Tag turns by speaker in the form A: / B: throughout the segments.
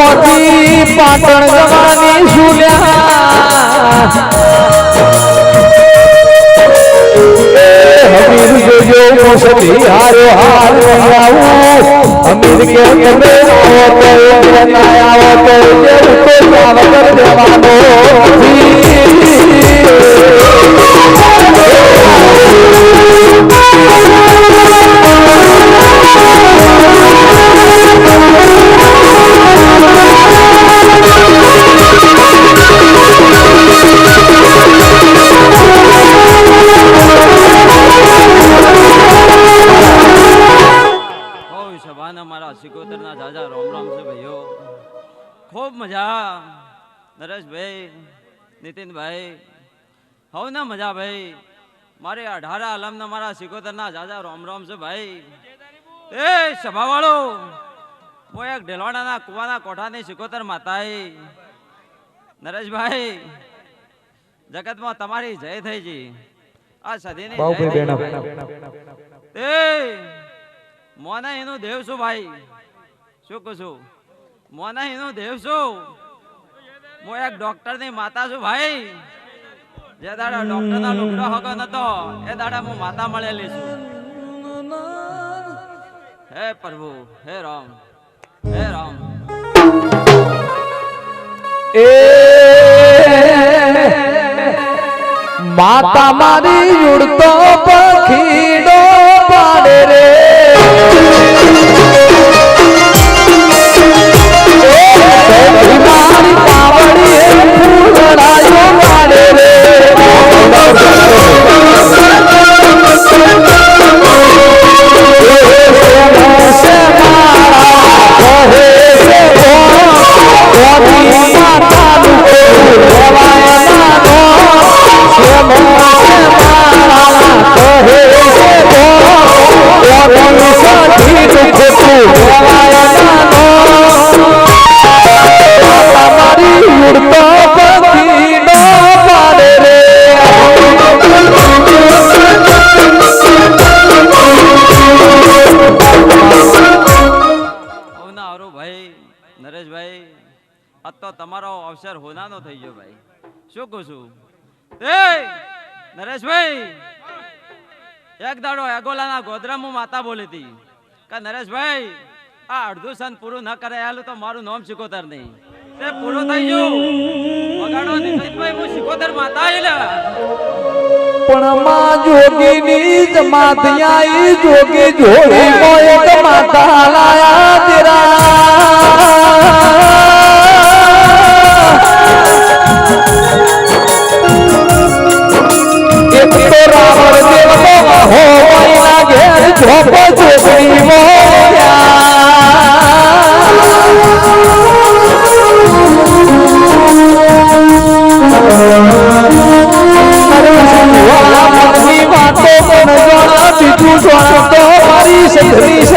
A: સંતપોથી પાટણ જવાની સુલ્યા અમીર જોજો મુસધી હારો હાર આવું અમીર કે તમે આવો તો આવો તો જેવું
B: ખૂબ મજા નરેશભાઈ નીતિનભાઈ હવ ના મજા ભાઈ. મારે અઢારા આલમના મારા સિકોતરના જાજા રોમ રોમ છે ભાઈ. એ સભાવાળો હું એક ઢેલવાડાના કુવાના કોઠાની સિકોતર માતાએ નરેશભાઈ જગતમાં તમારી જય થઈ જી. આ સદીની. એ મોના એનું દેવ છું ભાઈ. શું કહું છું? મોના એનો દેવ છું. હું એક ડોક્ટરની માતા છું ભાઈ. જે દાડા ડોક્ટર ના લુગડો હગો નતો, એ દાડા હું માતા મળેલી છું. હે પ્રભુ, હે રામ હે રામ.
A: એ માતા મારી ઉડતો પખીડો પાડે રે.
B: નરેશભાઈ, આ તો તમારો અવસર હોનાનો થઈ ગયો ભાઈ. શું કહું છું? એ, નરેશભાઈ, એક દાડો એગોલાના ગોધરામાં માતા બોલી હતી. કે નરેશભાઈ, આ અડધું સન પૂરું ન કરે આલું તો મારું નામ શીખોતર નહીં. તે પૂરું થઈ ગયું. વગાડો નીતિનભાઈ હું શીખોતર માતા આવેલા
A: પણ માં જોગીની જ માથિયાઈ જોગી જોડી મોય તો માતા લાયા તેરા. એક તો રાવણ દેવનો હો મહિના ઘેર ઝોપ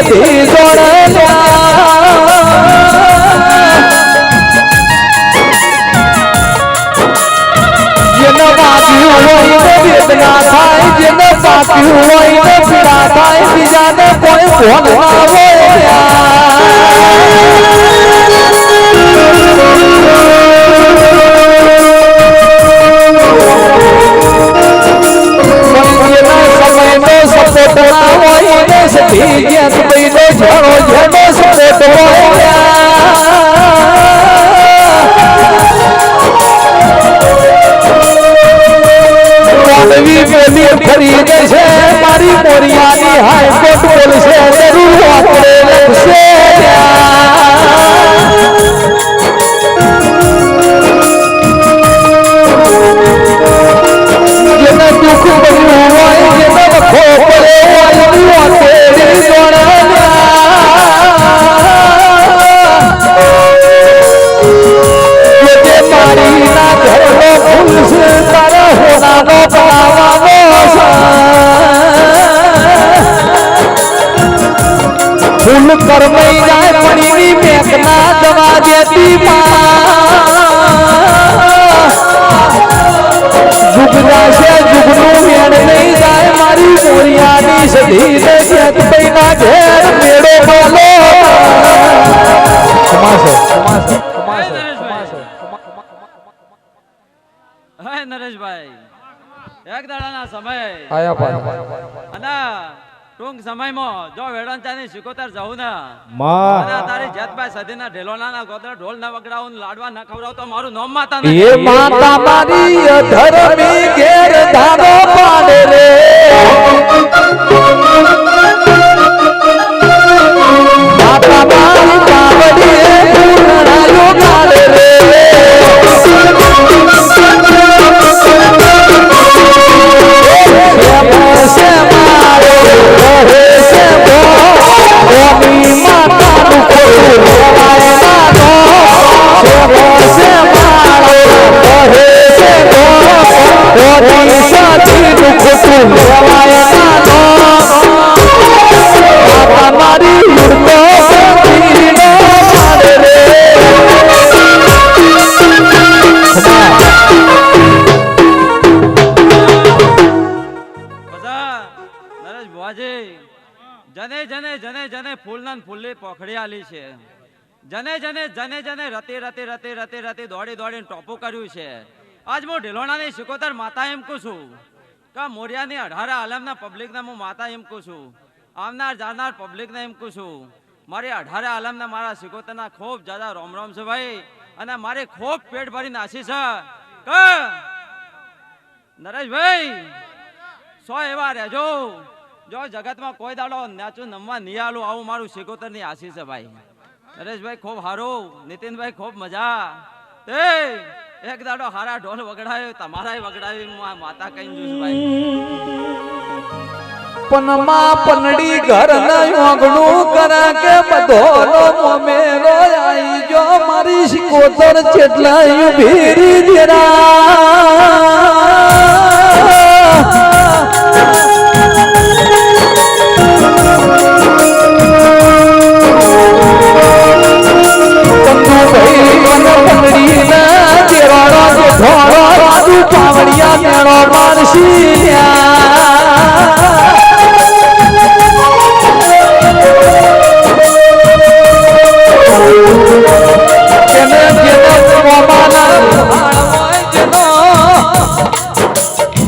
A: સધરી સધી જોડે જેને વાગ્યું હોય ને વેદના થાય જેને પાપ્યું હોય ને પીડા થાય બીજાને કોઈ ભોગ ના હોય ફૂલ કરમઈ જાય પડીની મેઘના દવા દેતી જુગના છે જુગનું મારી મોરિયાની સધી ને જેતભાઈ ના ઘેર મેળો કમાશે
B: હે નરેશભાઈ એક દાડાના સમય.
A: આયા પાછા.
B: અને ટૂંક સમયમાં જો વેડંચાની સિકોતર જવું ને અને તારી જેતભાઈ સદીના ઢેલોના ગોદરા ઢોલ ના વગડાવું લાડવા ના ખવડાવું તો મારું નોમ માતા
A: એ માતા મારી ધર્મી ઘેર ધાનો પાડે રે માતા
B: ફૂલના ને ફૂલની પોખડી આલી છે. જને જને જને જને, રતી રતી રતી રતી રતી દોડી દોડીને ટોપું કર્યું છે. આજ હું ઢીલોણાની સિકોતર માતા એમ કહું છું. કે મોરિયાની અઢારે આલમના પબ્લિકને હું માતા એમ કહું છું. આવનાર, જાનાર પબ્લિકને એમ કહું છું. મારી અઢારે આલમના મારા સિકોતરના ખૂબ જાજા રોમ રોમ છે ભાઈ. અને મારે ખૂબ પેટ ભરીને આશી છે. કે? નરેશભાઈ, સો એવા રહેજો. જો જગતમાં કોઈ દાડો નાચું નમવા નહીં આલું, આવું મારું શિકોતરની આશીષ છે ભાઈ. નરેશભાઈ ખૂબ સારું નીતિનભાઈ ખૂબ મજા. એ, એક દાડો હારા ઢોલ વગડાયો, તમારાય વગડાયો મા- માતા કઈ જોઈશ ભાઈ.
A: પનમાં પનડી ઘર આંગણું કરા કે બધો મોમેરો આઈ જો મારી શિકોતર ચેટલાય ભીરી દેરા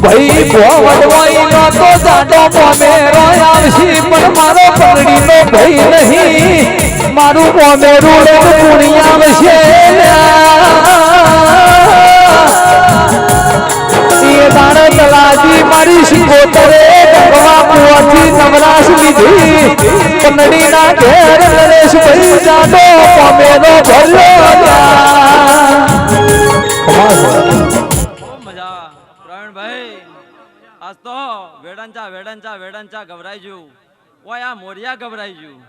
A: ભાઈ ભોવડવાઈ નો તો જાડો મોમેરો આવશી પણ મારો પગડીનો ભાઈ નહીં મારું મોમેરું રે પુણી આવશે એ દાણ તલાજી મારી શિકોતરે ગરવા કુવાથી નવરાશ લીધી પનડી ના ઘેર નરેશ ભાઈ જાડો મોમેરો ભર્યો
B: ખૂબ મજા પ્રવીણભાઈ આજ તો વેડંચા વેડંચા વેડંચા ગભરાઈ ગયું. ઓય, આ મોરિયા ગભરાઈ ગયું.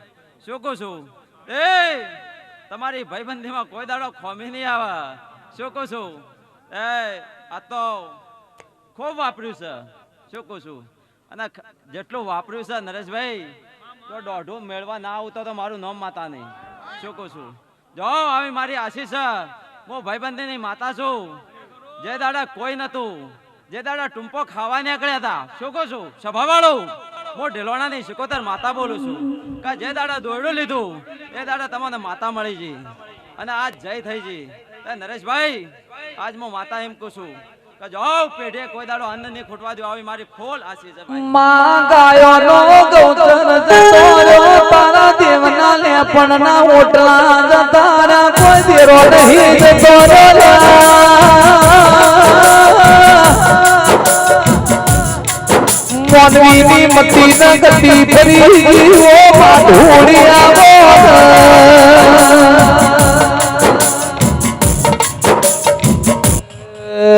B: શું કહું છું? એ, તમારી ભાઈબંધીમાં કોઈ દાડો ખોમી નહીં આવે. શું કહું છું? એ, આ તો ખૂબ વાપર્યું છે. શું કહું છું? અને જેટલું વાપર્યું છે નરેશભાઈ, તો દોઢું મેળવા ના આવતો તો મારું નામ માતા નહીં. શું કહું છું? જો, આવી મારી આશીષ હું ભાઈબંધીની માતા છું. જે દાડા કોઈ નતું જે દાડા ટૂંપો ખાવા નીકળ્યા હતા. શું કહું છું? સભાવાળું? હું ઢેલોણાની શિકોતર માતા બોલું છું. કે જે દાડા દોરડું લીધું, એ દાડા તમને માતા મળી જી. અને આજ જય થઈ જી. નરેશભાઈ, આજ હું માતા એમ કહું છું. પેઢે કોઈ દાડો અન્નની ખૂટવા દો, આવી મારી ફોલ આશી છે
A: નો મોનવીની મતી ન ગતિ ફરી ગયો માધુડિયા